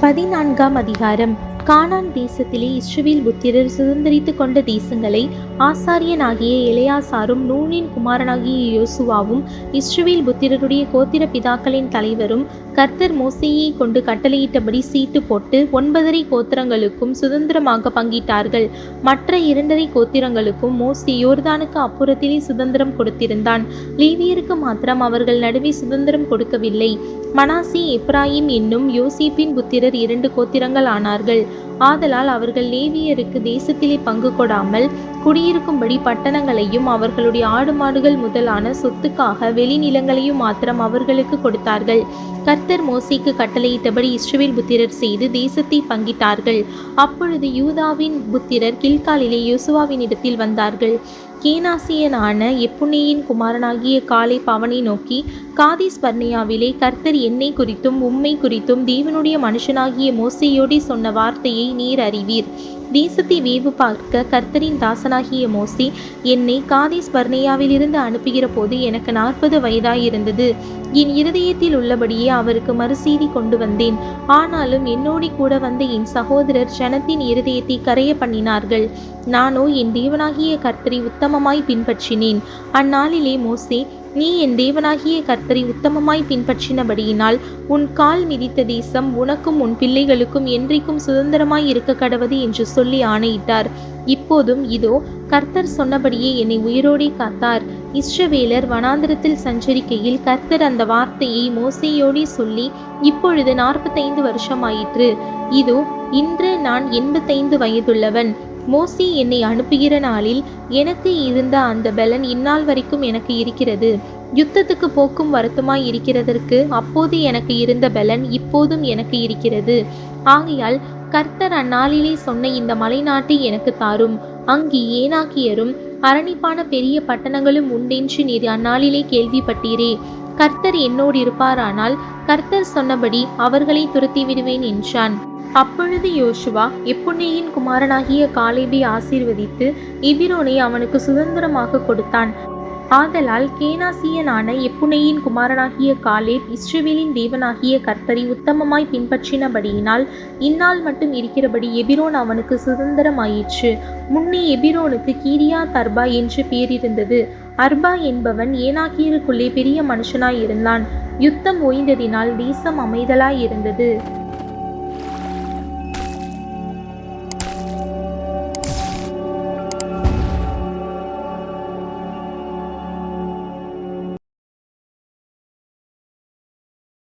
பதினான்காம் அதிகாரம். கானான் தேசத்திலே இஸ்ரவேல் புத்திரர் சுதந்தரித்துக் கொண்ட தேசங்களை ஆசாரியனாகிய இளையாசாரும் நூனின் குமாரனாகிய யோசுவாவும் இஸ்ரவேல் புத்திரருடைய கோத்திர பிதாக்களின் தலைவரும் கர்த்தர் மோசையை கொண்டு கட்டளையிட்டபடி சீட்டு போட்டு ஒன்பதரை கோத்திரங்களுக்கும் சுதந்திரமாக பங்கிட்டார்கள். மற்ற இரண்டரை கோத்திரங்களுக்கும் மோசி யோர்தானுக்கு அப்புறத்திலே சுதந்திரம் கொடுத்திருந்தான். லேவியருக்கு மாத்திரம் அவர்கள் நடுவே சுதந்திரம் கொடுக்கவில்லை. மனாசி எப்ராயிம் என்னும் யோசிப்பின் புத்திரர் இரண்டு கோத்திரங்கள் ஆனார்கள். ஆதலால் அவர்கள் லேவியருக்கு தேசத்திலே பங்கு கொடாமல் குடியிருக்கும்படி பட்டணங்களையும் அவர்களுடைய ஆடு மாடுகள் முதலான சொத்துக்காக வெளிநிலங்களையும் மாத்திரம் அவர்களுக்கு கொடுத்தார்கள். கர்த்தர் மோசிக்கு கட்டளையிட்டபடி இஸ்ரவேல் புத்திரர் செய்து தேசத்தை பங்கிட்டார்கள். அப்பொழுது யூதாவின் புத்திரர் கில்காலிலே யோசுவாவின் இடத்தில் வந்தார்கள். கேனாசியனான எப்புனேயின் குமாரனாகிய காலை பவனை நோக்கி காதிஸ் பர்னியாவிலே கர்த்தர் என்னை குறித்தும் உம்மை குறித்தும் தேவனுடைய மனுஷனாகிய மோசையோடி சொன்ன வார்த்தையை நீர் அறிவீர். தேசத்தை வேவு பார்க்க கர்த்தரின் தாசனாகிய மோசி என்னை காதேஸ் பர்னேயாவிலிருந்து அனுப்புகிற போது எனக்கு நாற்பது வயதாயிருந்தது. என் இருதயத்தில் உள்ளபடியே அவருக்கு மறுசெய்தி கொண்டு வந்தேன். ஆனாலும் என்னோடு கூட வந்த என் சகோதரர் ஜனத்தின் இருதயத்தை கரைய பண்ணினார்கள். நானோ என் தேவனாகிய கர்த்தரை உத்தமமாய் பின்பற்றினேன். அந்நாளிலே மோசே நீ என் தேவனாகிய கர்த்தரை உத்தமமாய் பின்பற்றினபடியினால் உன் கால் மிதித்த தேசம் உனக்கும் உன் பிள்ளைகளுக்கும் என்றைக்கும் சுதந்திரமாய் இருக்க கடவது என்று சொல்லி ஆணையிட்டார். இப்போதும் இதோ கர்த்தர் சொன்னபடியே என்னை உயிரோடே காத்தார். இஸ்ரவேலர் வனாந்திரத்தில் சஞ்சரிக்கையில் கர்த்தர் அந்த வார்த்தையை மோசையோடே சொல்லி இப்பொழுது நாற்பத்தைந்து வருஷமாயிற்று. இதோ இன்று நான் எண்பத்தைந்து வயதுள்ளவன். மோசி என்னை அனுப்புகிற நாளில் எனக்கு இருந்த அந்த பலன் இந்நாள் வரைக்கும் எனக்கு இருக்கிறது. யுத்தத்துக்கு போக்கும் வருத்தமாய் இருக்கிறதற்கு அப்போது எனக்கு இருந்த பலன் இப்போதும் எனக்கு இருக்கிறது. ஆகையால் கர்த்தர் அந்நாளிலே சொன்ன இந்த மலைநாட்டை எனக்கு தாரும். அங்கு ஏனாக்கியரும் அரணிப்பான பெரிய பட்டணங்களும் உண்டென்று நீர் அந்நாளிலே கேள்விப்பட்டீரே. கர்த்தர் என்னோடு இருப்பாரானால் கர்த்தர் சொன்னபடி அவர்களை துரத்தி விடுவேன் என்றான். அப்பொழுது யோசுவா எப்புனேயின் குமாரனாகிய காலேபை ஆசீர்வதித்து எதிரோனை அவனுக்கு சுதந்திரமாக கொடுத்தான். ஆதலால் கேனாசியனான எப்புனேயின் குமாரனாகிய காலேப் இஸ்ரவேலின் தேவனாகிய கர்த்தரை உத்தமமாய் பின்பற்றினபடியினால் இந்நாள் மட்டும் இருக்கிறபடி எபிரோன் அவனுக்கு சுதந்திரமாயிற்று. முன்னே எபிரோனுக்கு கீரியா தர்பா என்று பேரிருந்தது. அர்பா என்பவன் ஏனாக்கியருக்குள்ளே பெரிய மனுஷனாயிருந்தான். யுத்தம் ஓய்ந்ததினால் தேசம் அமைதலாயிருந்தது.